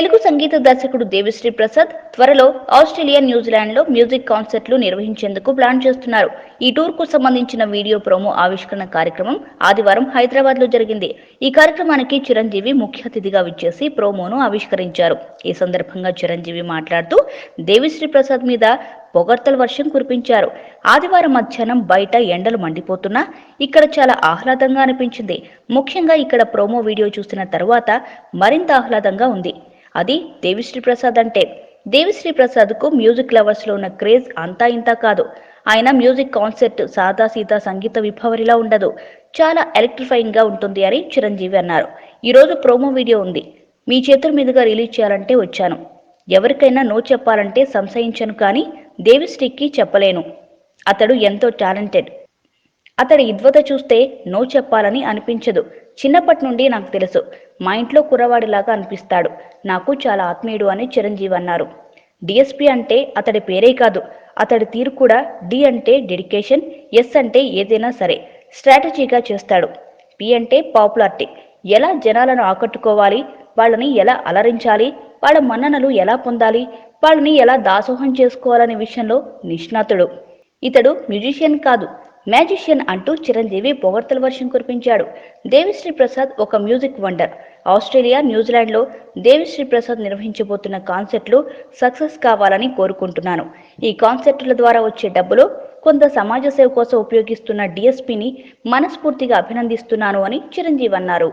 తెలుగు సంగీత దర్శకుడు దేవిశ్రీ ప్రసాద్ త్వరలో Australia న్యూజిలాండ్లో music కాన్సర్ట్లు నిర్వహించేందుకు ప్లాన్ చేస్తున్నారు. ఈ టూర్కు సంబంధించిన వీడియో ప్రోమో ఆవిష్కరణ కార్యక్రమం ఆదివారం హైదరాబాద్లో జరిగింది. ఈ కార్యక్రమానికి చిరంజీవి ముఖ్య అతిథిగా విచ్చేసి ప్రోమోను ఆవిష్కరించారు. ఈ సందర్భంగా చిరంజీవి మాట్లాడుతూ దేవిశ్రీ ప్రసాద్ మీద పొగడ్తల వర్షం కురిపించారు. ఆదివారం మధ్యాహ్నం బయట ఎండలు మండిపోతున్నా ఇక్కడ చాలా ఆహ్లాదంగా అనిపించింది. ముఖ్యంగా ఇక్కడ ప్రోమో వీడియో చూసిన తరువాత మరింత ఆహ్లాదంగా ఉంది. అది దేవిశ్రీ ప్రసాద్ అంటే. దేవిశ్రీ ప్రసాద్కు మ్యూజిక్ లవర్స్లో ఉన్న క్రేజ్ అంతా ఇంతా కాదు. ఆయన మ్యూజిక్ కాన్సెప్ట్ సాదా సీదా సంగీత విభవరిలా ఉండదు. చాలా ఎలక్ట్రిఫైయింగ్గా ఉంటుంది అని చిరంజీవి అన్నారు. ఈరోజు ప్రోమో వీడియో ఉంది. మీ చేతుల మీదుగా రిలీజ్ చేయాలంటే వచ్చాను. ఎవరికైనా నో చెప్పాలంటే సంశయించను కానీ దేవిశ్రీకి చెప్పలేను. అతడు ఎంతో టాలెంటెడ్. అతడి ఇద్వత చూస్తే నో చెప్పాలని అనిపించదు. చిన్నప్పటి నుండి నాకు తెలుసు. మా ఇంట్లో కురవాడిలాగా అనిపిస్తాడు. నాకు చాలా ఆత్మీయుడు అని చిరంజీవి అన్నారు. డిఎస్పి అంటే అతడి పేరే కాదు. అతడి తీరు కూడా డి అంటే డెడికేషన్ ఎస్ అంటే ఏదైనా సరే స్ట్రాటజీగా చేస్తాడు. పి అంటే పాపులారిటీ. ఎలా జనాలను ఆకట్టుకోవాలి? వాళ్ళని ఎలా అలరించాలి? వాళ్ళ మన్ననలు ఎలా పొందాలి? వాళ్ళని ఎలా దాసోహం చేసుకోవాలనే విషయంలో నిష్ణాతుడు. ఇతడు మ్యూజిషియన్ కాదు. మ్యాజిషియన్ అంటూ చిరంజీవి పొగడ్తల వర్షం కురిపించాడు. దేవిశ్రీ ప్రసాద్ ఒక మ్యూజిక్ వండర్. ఆస్ట్రేలియా న్యూజిలాండ్లో దేవిశ్రీ ప్రసాద్ నిర్వహించబోతున్న కాన్సర్ట్లు సక్సెస్ కావాలని కోరుకుంటున్నాను. ఈ కాన్సర్ట్ల ద్వారా వచ్చే డబ్బులో కొంత సమాజ సేవ కోసం ఉపయోగిస్తున్న డిఎస్పిని మనస్ఫూర్తిగా అభినందిస్తున్నాను అని చిరంజీవి అన్నారు.